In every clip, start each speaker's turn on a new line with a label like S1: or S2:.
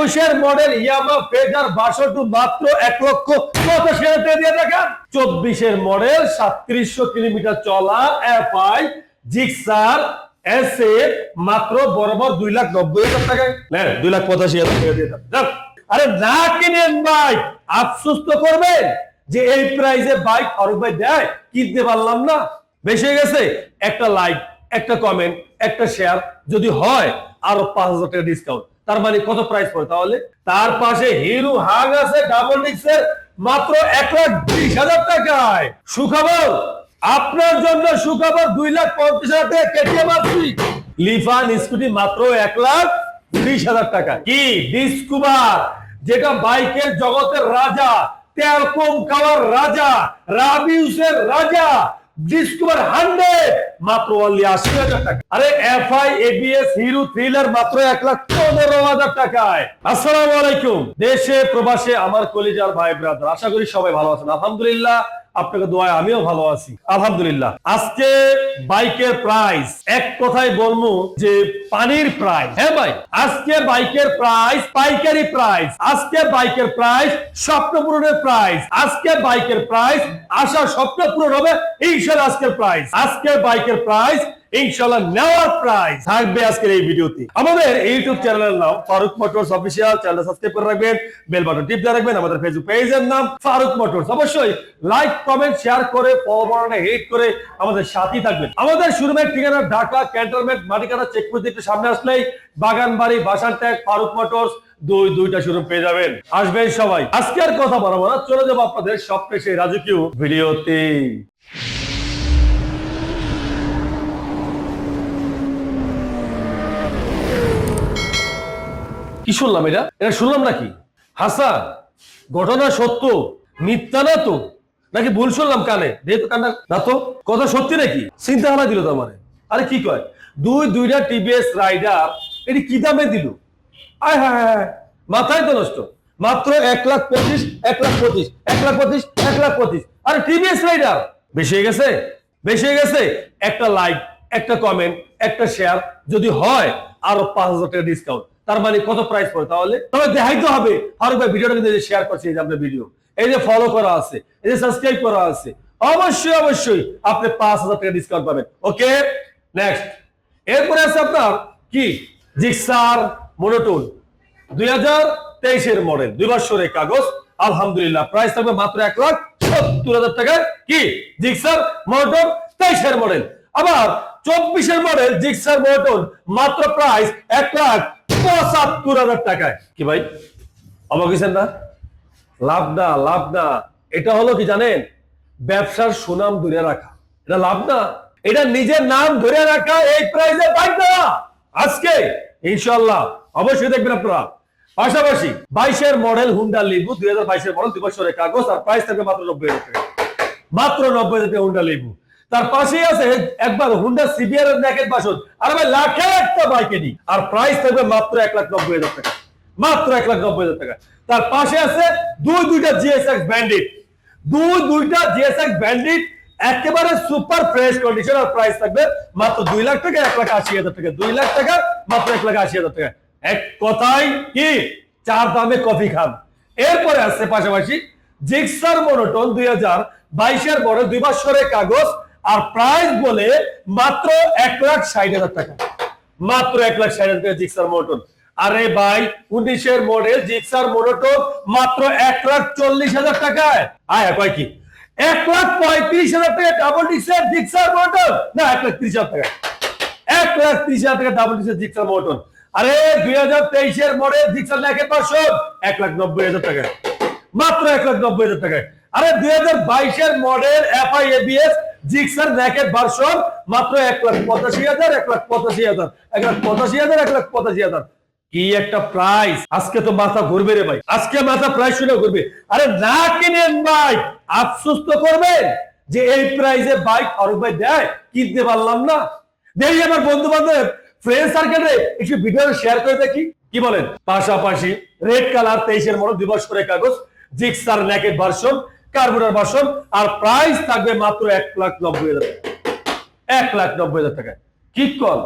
S1: একুশের model Yamaha Fazer বাষট্টি মাত্র এক লক্ষ পঁচাশি হাজার দিয়ে দেখেন। চব্বিশের মডেল সাতত্রিশশো কিলোমিটার চলা এফআই জিক্সার এস এ মাত্র বরাবর দুই লাখ নব্বই হাজার টাকায়। দুই লাখ পঁচাশি হাজার টাকা দিয়ে দেন। আরে না কিনেন বাইক আফসোস তো করবেন যে এই প্রাইসে বাইক ফারুক ভাই দেয় কিনতে পারলাম না। বেশি হয়ে গেছে একটা লাইক একটা কমেন্ট একটা শেয়ার যদি হয় আরও পাঁচ হাজার টাকা ডিসকাউন্ট তার মানে কত প্রাইস পড়ে? তাহলে তার পাশে হিরো হাং আছে ডাবল ডিক্সের মাত্র এক লাখ বিশ হাজার টাকায়। সুখবর, আপনার জন্য সুখবর দুই লাখ পঞ্চাশ হাজার টাকা কেটিএম আসছি লিফান স্কুটি মাত্র এক লাখ বিশ হাজার টাকা। কি? ডিসকুবার যেটা বাইকের জগতের রাজা তেল কম খাওয়ার রাজা, রাবিউসের রাজা। ডিসকভার হান্ড্রেড মাত্র অনলি আশি হাজার টাকা। আরে, এফআই, এবিএস, হিরো, থ্রিলার, মাত্র এক লাখ পনেরো হাজার টাকায়। আসসালামু আলাইকুম। দেশে, প্রবাসে আমার কলিজার ভাই, ব্রাদার। আশা করি সবাই ভালো আছেন। আলহামদুলিল্লাহ আপনাকে দোয়া আমিও ভালো আছি। আলহামদুলিল্লাহ। আজকে বাইকের প্রাইস এক কথায় বলব যে পানির প্রাইস হ্যাঁ ভাই, আজকে বাইকের প্রাইস পাইকারি প্রাইস আজকে বাইকের প্রাইস স্বপ্ন পূরণের প্রাইস আজকে বাইকের প্রাইস আশা স্বপ্ন পূরণ হবে ইনশাল্লাহ আজকের প্রাইস আজকে বাইকের প্রাইস ইনশাল্লাহ নেওয়ার প্রাইস থাকবে আজকের এই ভিডিওতে। আমাদের ইউটিউব চ্যানেলের নাম Farooq motors official channel subscribe করে রাখবেন বেল বাটন টিপ দিয়ে রাখবেন। আমাদের ফেসবুক পেজের নাম ফারুক মোটরস। অবশ্যই লাইক কমেন্ট শেয়ার করে ফলো বাটনে হিট করে আমাদের সাথেই থাকবেন। আমাদের শোরুমের ঠিকানা ঢাকা ক্যান্টনমেন্ট, মাটিকাটা চেকপোস্ট একটু সামনে আসলেই বাগানবাড়ি, বাসান ট্যাগ, ফারুক মোটরস দুই দুইটা শুরু পেয়ে যাবেন। আসবেন সবাই। আজকে আর কথা বাড়াবো না চলে যাব আপনাদের সবচেয়ে রাজকীয় ভিডিওতে। কি শুনলাম এটা? এটা শুনলাম নাকি? হাসা ঘটনা সত্য মিথ্যা না তো? নাকি ভুল শুনলাম কানে? যেহেতু কান্না না তো? কথা সত্যি নাকি? চিন্তা ভাবনা দিল তো আমারে আরে কি কয়? দুই দুইটা টিভিএস রাইডার এটি কি দামে দিল? আয় হায় হায়, মাথায় তো নষ্ট। মাত্র এক লাখ পঁচিশ এক লাখ পঁচিশ এক লাখ পঁচিশ এক লাখ পঁচিশ। আরে টিভিএস রাইডার বেশি হয়ে গেছে? বেশি হয়ে গেছে? একটা লাইক একটা কমেন্ট একটা শেয়ার যদি হয় আরও পাঁচ হাজার টাকা ডিসকাউন্ট তার মানে কত প্রাইস পড়ে? তাহলে তবে দেখাইতে হবে। ফারুক ভাই ভিডিওটা কিন্তু শেয়ার করছে, এই যে আপনার ভিডিও এই যে ফলো করা আছে, এই যে সাবস্ক্রাইব করা আছে, অবশ্যই অবশ্যই আপনি পাঁচ হাজার টাকা ডিসকাউন্ট পাবেন। ওকে নেক্সট এরপরে আছে আপনার কি? জিক্সার মোনোটোন দুই হাজার তেইশের মডেল দুই বছরের কাগজ। আলহামদুলিল্লাহ প্রাইস থাকবে মাত্র এক লাখ সত্তর হাজার টাকায় কি? জিক্সার মোটর তেইশের মডেল আবার চব্বিশের মডেল জিক্সার মোটর মাত্র প্রাইস এক লাখ পঁচাত্তর হাজার টাকায়। কি ভাই? অবাক হয়েছেন না? লাভ না লাভ না। এটা হলো কি জানেন? ব্যবসার সুনাম ধরে রাখা। এটা লাভ না। এটা নিজের নাম ধরে রাখা এই প্রাইজে বাইক না। আজকে ইনশাল্লাহ অবশ্যই দেখবেন আপনারা। পাশাপাশি বাইশের মডেল হুন্ডা লিবু দুই হাজার বাইশের মডেল দুই বছরের কাগজ, আর প্রাইস থাকবে মাত্র নব্বই হাজার টাকা। মাত্র নব্বই হাজার টাকা হুন্ডা লিবু তার পাশেই আছে একবার হুন্ডা সিবিআর এর ন্যাকেট বাসন আর ভাই, লাখে একটা বাইকে নি আর প্রাইস থাকবে মাত্র এক লাখ নব্বই হাজার টাকা। মাত্র এক লাখ নব্বই হাজার টাকা। তার পাশে আছে দুই দুইটা জিএসএক্স ব্যান্ডিট দুই দুইটা জিএসএক্স ব্যান্ডিট একেবারে সুপার ফ্রেশ কন্ডিশন আর প্রাইস থাকবে মাত্র দুই লাখ টাকা, এক লাখ আশি হাজার টাকা। দুই লাখ টাকা, মাত্র এক লাখ আশি হাজার টাকা। এক কথাই কি? চার দামে কফি খান। এরপরে আসছে পাশাপাশি জিক্সার মনোটন দুই হাজার বাইশের বড় দুই বছরের কাগজ আর প্রাইস বলে মাত্র এক লাখ ষাট হাজার টাকা। মাত্র এক লাখ ষাট হাজার টাকা জিক্সার মোটর আরে ভাই, উনিশের মডেল জিক্সার মোটর মাত্র এক লাখ চল্লিশ হাজার টাকায়। আয় কয় কি? এক লাখ পঁয়ত্রিশ হাজার টাকা ডাবল ডিক্সার জিক্সার মোটর না, এক লাখ ত্রিশ হাজার টাকা। এক লাখ ত্রিশ হাজার টাকা ডাবল ডিক্সার জিক্সার মোটর আরে, দুই হাজার তেইশের মডেল জিক্সার ল্যাকের পাঁচশো? এক লাখ নব্বই হাজার টাকা মাত্র এক লাখ নব্বই হাজার টাকায়। আরে, দুই হাজার বাইশের model FI ABS Gixxer version মাত্র এক লাখ পঁচাশি হাজার, এক লাখ পঁচাশি হাজার, এক লাখ পঁচাশি হাজার, এক লাখ পঁচাশি হাজার। কি একটা প্রাইস আজকে তো মাথা ঘুরবে রে ভাই। আজকে মাথা প্রাইস শুনে ঘুরবে। আরে না কিনেন ভাই! আফসোস তো করবেন যে এই প্রাইসে বাইক ফারুক ভাই দেয়, কিনতে পারলাম না। দেখি আমার বন্ধু বান্ধব ফ্রেন্ড সার্কেলে একটু ভিডিও শেয়ার করে দেখি। কি বলেন? পাশাপাশি রেড কালার তেইশের মডেল দিবস করে কাগজ, জিক্সার ন্যাকেট ভার্সন কার্বোনার ভার্সন আর প্রাইস থাকবে মাত্র এক লাখ নব্বই হাজার এক লাখ নব্বই হাজার টাকা কি কল?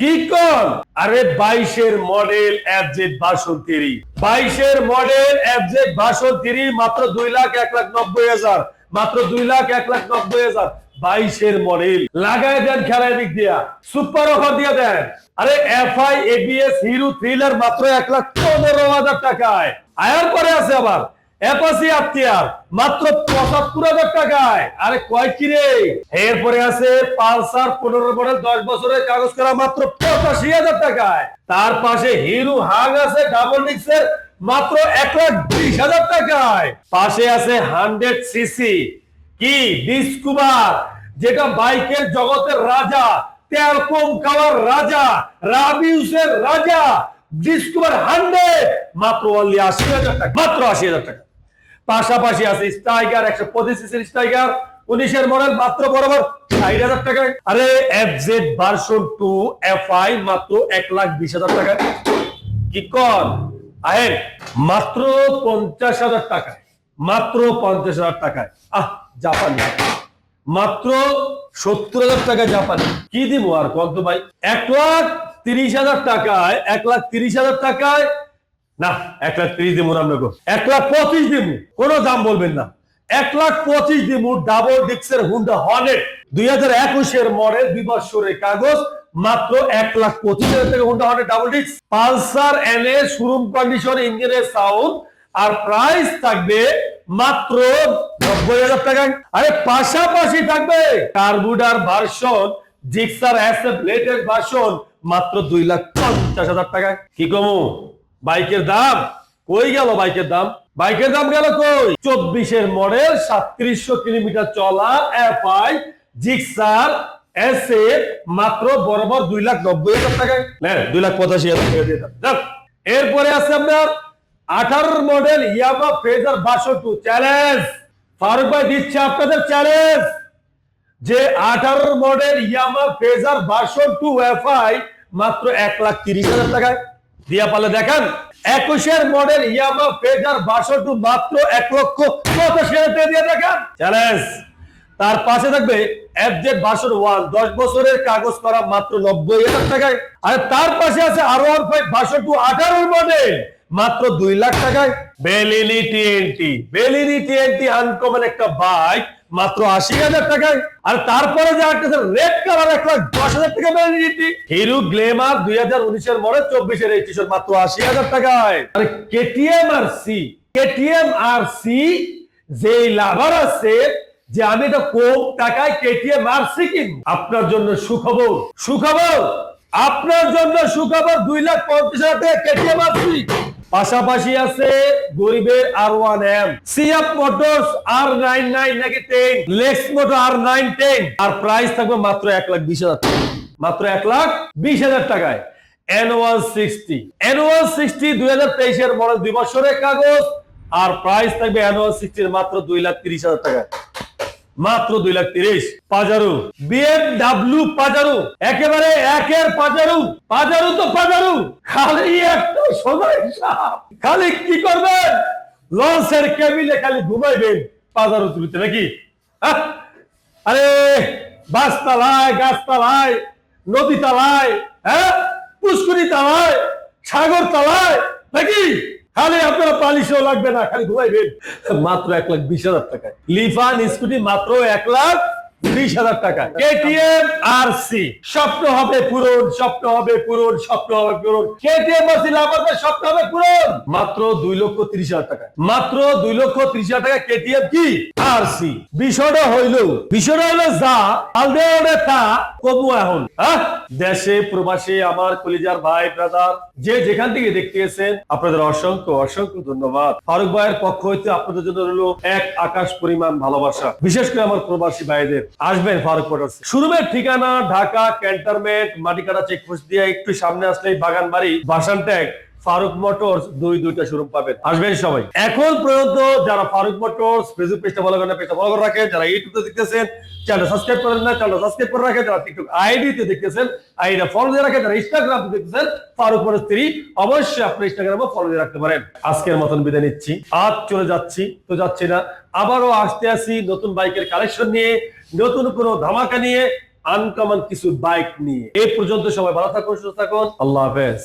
S1: কি কন আরে বাইশের মডেল এফজেড বাষট্টি বাইশের মডেল এফজেড বাষট্টি মাত্র দুই লাখ এক লাখ নব্বই হাজার। মাত্র দুই লাখ এক লাখ নব্বই হাজার। বাইশের মডেল লাগাই দেন খেলায় দিক দিয়া। সুপার অফার দিয়ে দেন। আরে এফআই এবিএস হিরো থ্রিলার মাত্র এক লাখ পনেরো হাজার টাকায়। আয়ার পরে আছে আবার। অ্যাপাসি আত্মীয়ার মাত্র পঁচাত্তর হাজার টাকায়। আরে কয় কি রে? এরপরে আছে পালসার পনেরো মডেল দশ বছরের কাগজ করা মাত্র পঁচাশি হাজার টাকায়। তার পাশে হিরো হাং আছে ডাবল ডিক্সের মাত্র এক লাখ বিশ হাজার টাকায়। পাশে আছে হান্ড্রেড সিসি, কি ডিসকুবার যেটা বাইকের জগতের রাজা তেল কম খাওয়ার রাজা, রাবিউসের রাজা, ডিসকভার হান্ড্রেড, মাত্র অনলি আশি হাজার টাকা, মাত্র আশি হাজার টাকা। পাশাপাশি আছে স্ট্রাইকার একশো পঁচিশ সিসির স্ট্রাইকার উনিশের মডেল মাত্র বরাবর ষাট হাজার টাকায় আরে F Z version two F I মাত্র এক লাখ বিশ হাজার টাকায় কি কর? আহেন, মাত্র পঞ্চাশ হাজার টাকায়, মাত্র পঞ্চাশ হাজার টাকায়। আহ, জাপানি। মাত্র সত্তর হাজার টাকা জাপানি। কি দিব আর কত ভাই? এক লাখ তিরিশ হাজার টাকায়, এক লাখ তিরিশ হাজার টাকায় না, এক লাখ তিরিশ দিব আমরা গো। এক লাখ পঁচিশ দিব কোনো দাম বলবেন না। এক লাখ পঁচিশ দিব ডাবল ডিক্সের হুন্ডা হর্নেট দুই হাজার একুশের মডেল দুই কাগজ, মাত্র এক লাখ পঁচিশ হাজার টাকা হুন্ডা হর্নেট ডাবল ডিক্স পালসার এনে শোরুম কন্ডিশন ইঞ্জিনের সাউন্ড আর প্রাইস থাকবে মাত্র নব্বই হাজার টাকা। আরে, পাশাপাশি থাকবে কার্বুডার ভার্সন জিক্সার অ্যাসেপ লেটেস্ট ভার্সন মাত্র দুই লাখ পঞ্চাশ হাজার টাকায় কি কমু? বাইকের দাম? কই গেল বাইকের দাম? বাইকের দাম গেল কই? চব্বিশের মডেল, সাতত্রিশশো কিলোমিটার চলা এফ এফআই, জিক্সার এসে মাত্র বরাবর দুই লাখ নব্বই হাজার টাকায়। নেন দুই লাখ পঁচাশি হাজার টাকা। এরপরে আছে আপনার আঠারোর মডেল ইয়ামা ফেজার বাষট্টি চ্যালেঞ্জ। ফারুক ভাই দিচ্ছে আপনাদের চ্যালেঞ্জ। যে আঠারোর model Yamaha Fazer version two FI, মাত্র এক লাখ তিরিশ হাজার টাকায়। দিয়া পালে দেখেন, একুশের model Yamaha Fazer version two মাত্র এক লক্ষ টাকা দিয়ে দেখেন। চ্যালেঞ্জ তার পাশে থাকবে এফজেড ভার্সন ওয়ান, দশ বছরের কাগজ করা মাত্র নব্বই হাজার টাকায়। আর তার পাশে আছে আর ওয়ান ফাইভ ভার্সন টু আঠারোর মডেল মাত্র দুই লাখ টাকায়? বেলিনি টিএনটি বেলিনি টিএনটি আনকমন একটা বাইক মাত্র আশি হাজার টাকায়। আর তারপরে যে একটা রেড কালার এক লাখ দশ হাজার টাকা বেলিনিটি হিরো গ্লেমার দুই হাজার উনিশের মডেল, চব্বিশের এই টিশার্ট মাত্র আশি হাজার টাকায়। আর KTM R C KTM R C যে লাভার আছে, যে আমি তো কম টাকায় কেটিএম আর সি কিনবো। আপনার জন্য সুখবর সুখবর, আপনার জন্য সুখবর দুই লাখ পঞ্চাশ হাজার টাকা কেটিএম আর সি পাশাপাশি আছে গরিবের R one M CF motors R nine nine নাকি টেন লেক্স মোটর আর নাইন টেন আর প্রাইস থাকবে মাত্র এক লাখ বিশ হাজার মাত্র এক লাখ বিশ হাজার টাকায় এন সিক্সটি এন সিক্সটি দুই হাজার তেইশের মডেল দুই বছরের কাগজ, আর প্রাইস থাকবে ওয়ান সিক্সটির মাত্র দুই লাখ তিরিশ হাজার টাকা মাত্র দুই লাখ তিরিশ। পাজারু বিএমডাব্লিউ পাজারু, একেবারে একের পাজারু পাজারু তো পাজারু। খালি একটা হিসাব। খালি কি করবেন? লঞ্চের কেবিলে খালি ঘুমাইবেন পাজারু তুলিতে নাকি? আরে বাস তালায় গাছ তালায় নদী তালায় হ্যাঁ? পুষ্করি তালায় সাগর তালায় নাকি? আপনারা পালিশও লাগবে না, খালি ঘুমাইবেন। মাত্র এক লাখ বিশ হাজার লিফান স্কুটি মাত্র এক লাখ বিশ হাজার টাকা। কেটিএম আর সি স্বপ্ন হবে পূরণ, স্বপ্ন হবে পূরণ, স্বপ্ন হবে পূরণ। কেটিএম আর সি স্বপ্ন হবে পূরণ। মাত্র দুই লক্ষ ত্রিশ হাজার টাকা। মাত্র দুই লক্ষ ত্রিশ হাজার টাকা কেটিএম কি? আর সি বিষয়টা হইল, বিষয়টা হইল যা, আলদে তা কবু এখন। হ্যাঁ? দেশে, প্রবাসে, আমার কলিজার ভাই ব্রাদার যে যেখান থেকে দেখতেছেন আপনাদের অসংখ্য অসংখ্য ধন্যবাদ। ফারুক ভাইয়ের পক্ষ হইতে আপনাদের জন্য রইল এক আকাশ পরিমাণ ভালোবাসা, বিশেষ করে আমার প্রবাসী ভাইদের। আসবেন ফারুক মোটরস শুরুমের ঠিকানা, ঢাকা ক্যান্টনমেন্ট মাটিকাটা চেকপোস্ট দিয়ে একটু সামনে আসলে বাগান বাড়ি বাসান ট্যাগ ফারুক মোটরস দুই দুইটা শোরুম পাবেন। আসবেন সবাই। এখন পর্যন্ত যারা ফারুক মোটরস, ফেসবুক পেজটা ফলো করেন, পেজটা ফলো করে রাখেন। যারা ইউটিউবে দেখতেছেন চ্যানেল সাবস্ক্রাইব করেন না চ্যানেল সাবস্ক্রাইব করে রাখেন। যারা টিকটক আইডি তে দেখতেছেন আইডিটা ফলো দিয়ে রাখেন। যারা ইনস্টাগ্রাম দেখতেছেন, ফারুক মোটরস থ্রি অবশ্যই আপনি ইনস্টাগ্রামে ফলো দিয়ে রাখতে পারেন। আজকের মতন বিদায় নিচ্ছি। আজ চলে যাচ্ছি, তো যাচ্ছি না। আবারও আসতে আসি নতুন বাইকের কালেকশন নিয়ে, নতুন কোনো ধামাকা নিয়ে আনকমন কিছু বাইক নিয়ে। এই পর্যন্ত সবাই ভালো থাকুন, সুস্থ থাকুন। আল্লাহ হাফেজ।